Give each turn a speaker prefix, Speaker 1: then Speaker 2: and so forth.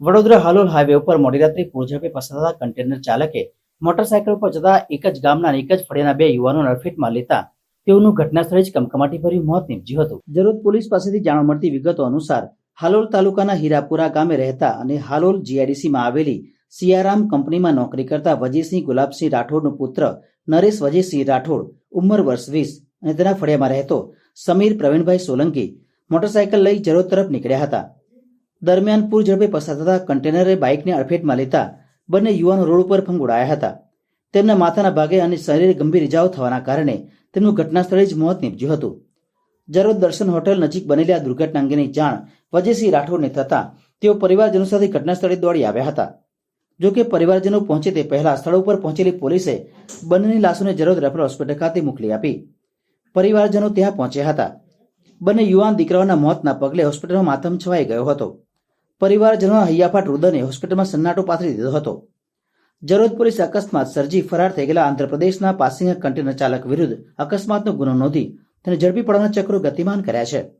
Speaker 1: Vadodara Halol highway ઉપર મોડી રાત્રે પૂરઝડપે પસાર થતા કન્ટેનર ચાલકે મોટરસાયકલ પર જતા એક જ ગામના એક જ ફળિયાના બે યુવાનોને નરફેટમાં લેતા તેઓનું ઘટના સ્થળે જ કમકમાટી ભર્યું મોત નીપજ્યું હતું. જરૂર પોલીસ પાસેથી જાણવા મળતી વિગતો અનુસાર હાલોલ તાલુકાના હીરાપુરા ગામે રહેતા અને હાલોલ જીઆઈડીસીમાં આવેલી સિયારામ કંપનીમાં નોકરી કરતા વજીસિંહ ગુલાબસિંહ રાઠોડનો પુત્ર નરેશ વજીસિંહ રાઠોડ ઉંમર વર્ષ વીસ અને તેના ફળિયામાં રહેતો સમીર પ્રવીણભાઈ સોલંકી મોટરસાયકલ લઈ જરોદ તરફ નીકળ્યા હતા. દરમિયાન પૂર ઝડપે પસાર થતા કન્ટેનરે બાઇકને અડફેટમાં લેતા બંને યુવાનો રોડ ઉપર ફંગોળાયા હતા. તેમના માથાના ભાગે અને શરીરે ગંભીર ઇજાઓ થવાના કારણે તેમનું ઘટના સ્થળે જ મોત નીપજ્યું હતું. જરોદ દર્શન હોટેલ નજીક બનેલી આ દુર્ઘટના અંગેની જાણ વજયસિંહ રાઠોડને થતા તેઓ પરિવારજનો સાથે ઘટનાસ્થળે દોડી આવ્યા હતા. જો કે પરિવારજનો પહોંચે તે પહેલા સ્થળ ઉપર પહોંચેલી પોલીસે બંનેની લાશોને જરોદ રેફરલ હોસ્પિટલ ખાતે મોકલી આપી. પરિવારજનો ત્યાં પહોંચ્યા હતા. બંને યુવાન દીકરાઓના મોતના પગલે હોસ્પિટલમાં માતમ છવાઈ ગયો હતો. પરિવારજનોના હૈયાફાટ રુદને હોસ્પિટલમાં સન્નાટો પાથરી દીધો હતો. જરોદ પોલીસ અકસ્માત સર્જી ફરાર થઈ ગયેલા આંધ્રપ્રદેશના પાસિંગ કન્ટેનર ચાલક વિરુદ્ધ અકસ્માતનો ગુનો નોંધી તેને ઝડપી પડવાના ચક્રો ગતિમાન કર્યા છે.